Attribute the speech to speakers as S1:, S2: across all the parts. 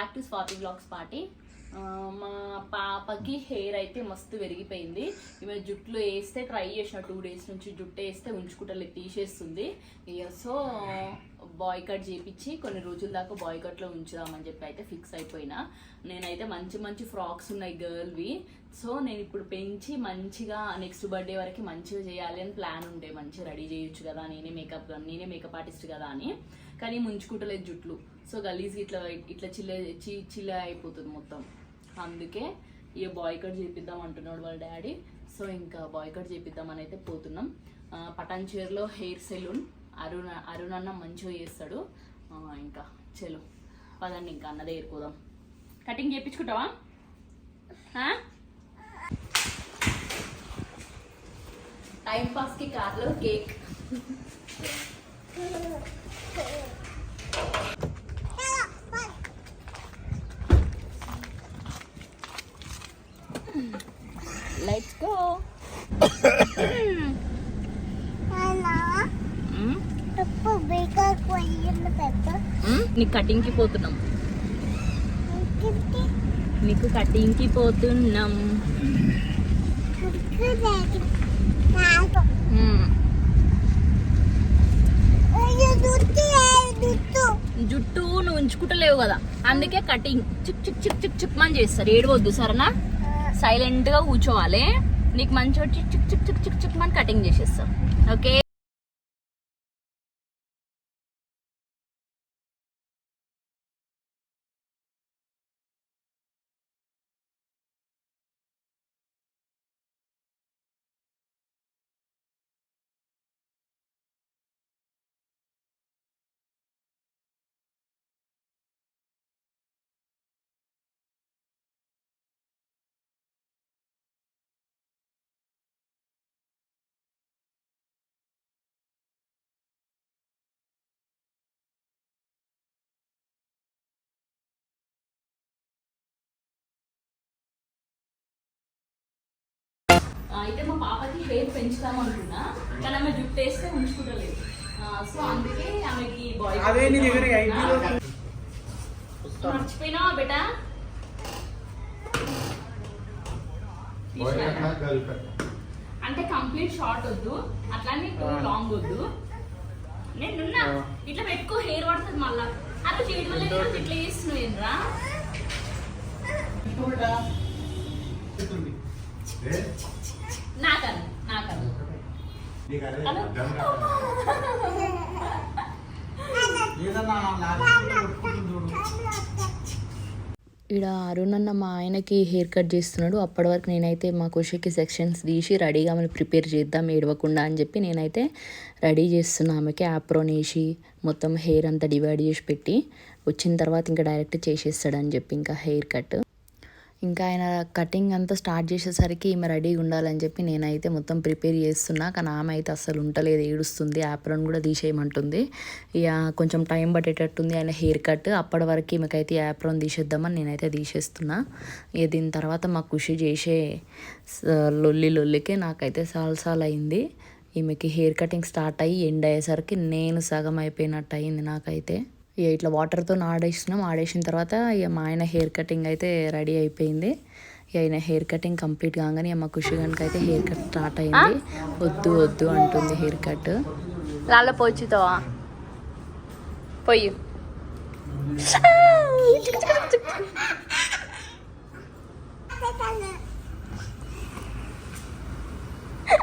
S1: Back to Swathi blogs party మా పాపకి hair అయితే మస్తు పెరిగిపోయింది ఈమె జుట్లు వేస్తే ట్రై చేసిన టూ డేస్ నుంచి జుట్టు వేస్తే ఉంచుకుంటలే తీసేస్తుంది. సో బాయ్ కట్ చేపించి కొన్ని రోజుల దాకా బాయ్ కట్లో ఉంచుదామని చెప్పి అయితే ఫిక్స్ అయిపోయినా. నేనైతే మంచి మంచి ఫ్రాక్స్ ఉన్నాయి గర్ల్వి. సో నేను ఇప్పుడు పెంచి మంచిగా నెక్స్ట్ బర్త్డే వరకు మంచిగా చేయాలి అని ప్లాన్ ఉండే మంచిగా రెడీ చేయొచ్చు కదా నేనే మేకప్ నేనే మేకప్ ఆర్టిస్ట్ కదా అని. కానీ ముంచుకుంటలేదు జుట్లు. సో గలీజ్ ఇట్లా ఇట్లా చిల్ల చి- చిల్ల అయిపోతుంది మొత్తం. అందుకే ఇక బాయ్ కట్ చేపిద్దాం అంటున్నాడు వాళ్ళ డాడీ. సో ఇంకా బాయ్ కట్ చేపిద్దామని అయితే పోతున్నాం. పటాన్ చీరలో హెయిర్ సెలూన్. అరుణ అరుణ్ అన్న మంచిగా చేస్తాడు. ఇంకా చలో పదండి ఇంకా అన్నదే ఏరుకోదాం కటింగ్ చేయించుకుంటావా? టైం పాస్కి కార్లో కేక్. నీకు కటింగ్కి పోతున్నాం. నీకు కటింగ్కి పోతున్నాం. జుట్టు నువ్వు ఉంచుకుంటలేవు కదా. అందుకే కటింగ్ చిక్ చిక్ చిక్ చిక్ చిక్ మని చేస్తారు. ఏడవద్దు సరేనా? సైలెంట్గా కూర్చోవాలి. నీకు మంచిగా చిక్ చిక్ చిక్ చిక్ చిక్ చిక్ మని కటింగ్ చేసేస్తారు. ఓకే అయితే మా పాపకి హెయిర్ పెంచుదాం అనుకున్నా కానీ ఆమె జుట్టు వేస్తే ఉంచుకుంటలేదు. సో అందుకే ఆమెకి బాయ్
S2: అదే నీ దగ్గర ఐపీలో
S1: మర్చిపోయినావా బేటా? తీసినారా? అంటే కంప్లీట్ షార్ట్ వద్దు అట్లానే టూ లాంగ్ వద్దు. నేను ఇట్లా పెట్టుకో హెయిర్ పడుతుంది మళ్ళా. అరే చేయడం వల్ల ఇట్లా చేస్తున్నావు ఏంట్రా నాకను
S3: ఈడ అరుణ్ అన్న మా ఆయనకి హెయిర్ కట్ చేస్తున్నాడు. అప్పటి వరకు నేనైతే మా ఖుషికి సెక్షన్స్ తీసి రెడీగా ఆమెను ప్రిపేర్ చేద్దాం ఏడవకుండా అని చెప్పి నేనైతే రెడీ చేస్తున్నా. ఆమెకి యాప్రోన్ వేసి మొత్తం హెయిర్ అంతా డివైడ్ చేసి పెట్టి వచ్చిన తర్వాత ఇంకా డైరెక్ట్ చేసేస్తాడని చెప్పి ఇంకా హెయిర్ కట్. ఇంకా ఆయన కటింగ్ అంతా స్టార్ట్ చేసేసరికి ఈమె రెడీగా ఉండాలని చెప్పి నేనైతే మొత్తం ప్రిపేర్ చేస్తున్నా. కానీ ఆమె అయితే అసలు ఉంటలేదు ఏడుస్తుంది యాప్రన్ కూడా తీసేయమంటుంది. ఇక కొంచెం టైం పట్టేటట్టుంది ఆయన హెయిర్ కట్ అప్పటి వరకు ఈమెకైతే యాప్రన్ తీసేద్దామని నేనైతే తీసేస్తున్నా. ఇక దీని తర్వాత మా కృషి చేసే స- లొల్లి లొల్లికి నాకైతే సాల్సాల్ అయింది. ఈమెకి హెయిర్ కటింగ్ స్టార్ట్ అయ్యి ఎండ్ అయ్యేసరికి నేను సగం అయిపోయినట్టు అయింది నాకైతే. ఇట్లా వాటర్తో ఆడేసినాం. ఆడేసిన తర్వాత ఇక మా ఆయన హెయిర్ కటింగ్ అయితే రెడీ అయిపోయింది. ఇక ఆయన హెయిర్ కటింగ్ కంప్లీట్ కాగానే మా ఖుషి కనుక అయితే హెయిర్ కట్ స్టార్ట్ అయింది. వద్దు వద్దు అంటుంది హెయిర్ కట్
S1: లాల పోచుతావా పొయ్యి.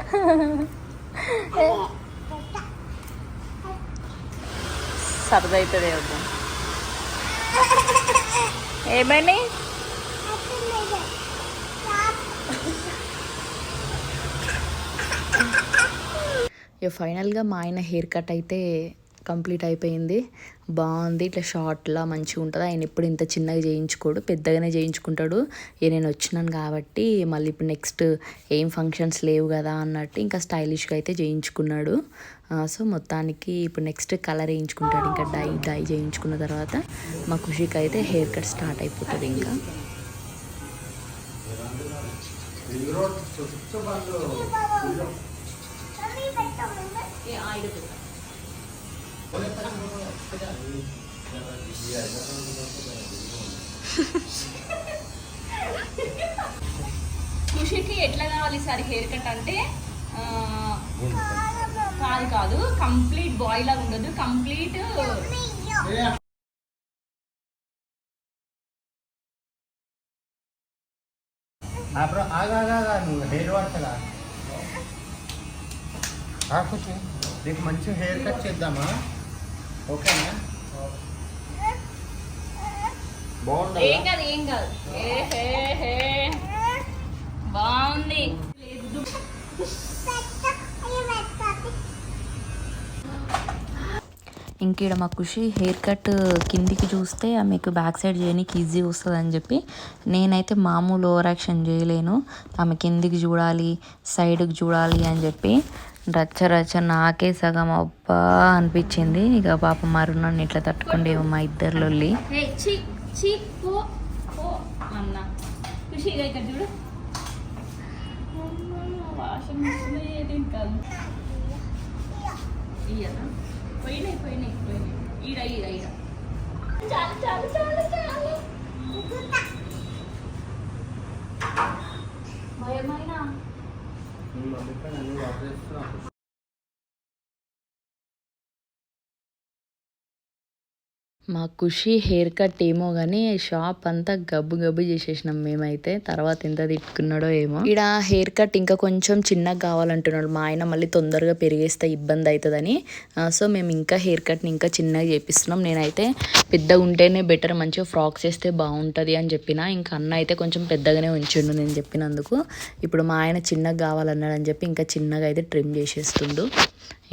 S1: సరదా అవుతుంది వద్దు ఏమని
S3: ఇక ఫైనల్గా మా ఆయన హెయిర్ కట్ అయితే కంప్లీట్ అయిపోయింది. బాగుంది. ఇట్లా షార్ట్లా మంచిగా ఉంటుంది. ఆయన ఎప్పుడు ఇంత చిన్నగా చేయించుకోడు. పెద్దగానే చేయించుకుంటాడు. నేను వచ్చినాను కాబట్టి మళ్ళీ ఇప్పుడు నెక్స్ట్ ఏం ఫంక్షన్స్ లేవు కదా అన్నట్టు ఇంకా స్టైలిష్గా అయితే చేయించుకున్నాడు. సో మొత్తానికి ఇప్పుడు నెక్స్ట్ కలర్ వేయించుకుంటాడు. ఇంకా డై డై చేయించుకున్న తర్వాత మా ఖుషికి అయితే హెయిర్ కట్ స్టార్ట్ అయిపోతుంది ఇంకా.
S1: ఖుషికి ఎట్లా కావాలి సార్ హెయిర్ కట్ అంటే కాదు కాదు కంప్లీట్ బాయ్ లాగా ఉండదు కంప్లీట్
S2: అప్పుడు ఆగా నువ్వు హెయిర్ వాడతగా కూర్చో. నీకు మంచి హెయిర్ కట్ చేద్దామా? ఓకేనా బాగుండదు
S1: ఏం కాదు ఏం కాదు. బాగుంది లేదు.
S3: ఇంక ఈడ మా ఖుషి హెయిర్ కట్ కిందికి చూస్తే ఆమెకు బ్యాక్ సైడ్ చేయడానికి ఈజీ వస్తుంది అని చెప్పి నేనైతే మామూలు ఓవర్ యాక్షన్ చేయలేను. ఆమె కిందికి చూడాలి సైడ్కి చూడాలి అని చెప్పి రచ్చ రచ్చ నాకే సగం అబ్బా అనిపించింది. ఇక పాప మరుణాన్ని ఇట్లా తట్టుకుండే మా ఇద్దరు లొల్లి.
S1: హే చి చి పో పో అన్న ఖుషి ఇక ఇక్కడ చూడు వాషింగ్
S3: మా ఖుషి హెయిర్ కట్ ఏమో కానీ షాప్ అంతా గబ్బు గబ్బు చేసేసినాం మేమైతే. తర్వాత ఎంత తిట్టుకున్నాడో ఏమో. ఇక్కడ హెయిర్ కట్ ఇంకా కొంచెం చిన్నగా కావాలంటున్నాడు. మా ఆయన మళ్ళీ తొందరగా పెరిగేస్తే ఇబ్బంది అవుతుందని సో మేము ఇంకా హెయిర్ కట్ని ఇంకా చిన్నగా చేపిస్తున్నాం. నేనైతే పెద్దగా ఉంటేనే బెటర్ మంచిగా ఫ్రాక్స్ వేస్తే బాగుంటుంది అని చెప్పిన. ఇంకా అన్న అయితే కొంచెం పెద్దగానే ఉంచిండు నేను చెప్పినందుకు. ఇప్పుడు మా ఆయన చిన్నగా కావాలన్నాడు అని చెప్పి ఇంకా చిన్నగా అయితే ట్రిమ్ చేసేస్తుండు.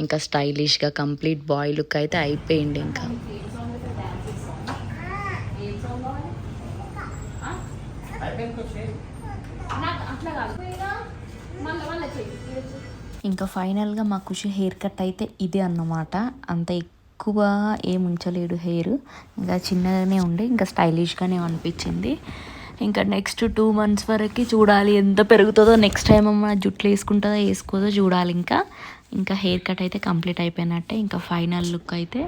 S3: ఇంకా స్టైలిష్గా కంప్లీట్ బాయ్ లుక్ అయితే అయిపోయింది ఇంకా
S1: ఏం సాంగ్ కావాలి ఆ? నాకు అట్లా కాదు మళ్ళీ మళ్ళీ
S3: ఇంకా ఫైనల్గా మా ఖుషి హెయిర్ కట్ అయితే ఇదే అన్నమాట. అంత ఎక్కువ ఏం ఉంచలేడు హెయిర్. ఇంకా చిన్నగానే ఉండి ఇంకా స్టైలిష్గానే అనిపించింది. ఇంకా నెక్స్ట్ టూ మంత్స్ వరకు చూడాలి ఎంత పెరుగుతుందో నెక్స్ట్ టైం అమ్మ జుట్లు వేసుకుంటుందో వేసుకోదో చూడాలి ఇంకా. ఇంకా హెయిర్ కట్ అయితే కంప్లీట్ అయిపోయినట్టే ఇంకా ఫైనల్ లుక్ అయితే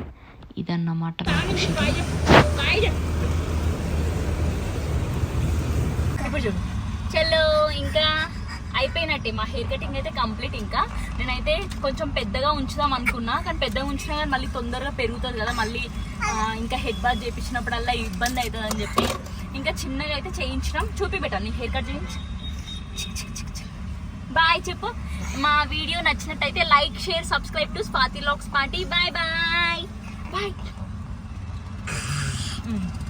S3: ఇదన్నమాట మా ఖుషికి
S1: ఇప్పుడు చూడు చలో ఇంకా అయిపోయినట్టే మా హెయిర్ కటింగ్ అయితే కంప్లీట్ ఇంకా. నేనైతే కొంచెం పెద్దగా ఉంచుదాం అనుకున్నా కానీ పెద్దగా ఉంచినా కానీ మళ్ళీ తొందరగా పెరుగుతుంది కదా. మళ్ళీ ఇంకా హెడ్ బాత్ చేయించినప్పుడల్లా ఇబ్బంది అవుతుంది అని చెప్పి ఇంకా చిన్నగా అయితే చేయించడం చూపిపెట్టాను నీ హెయిర్ కట్ చేయించి. బాయ్ చెప్పు. మా వీడియో నచ్చినట్టయితే like share subscribe to Swathi locks party. Bye bye. Bye.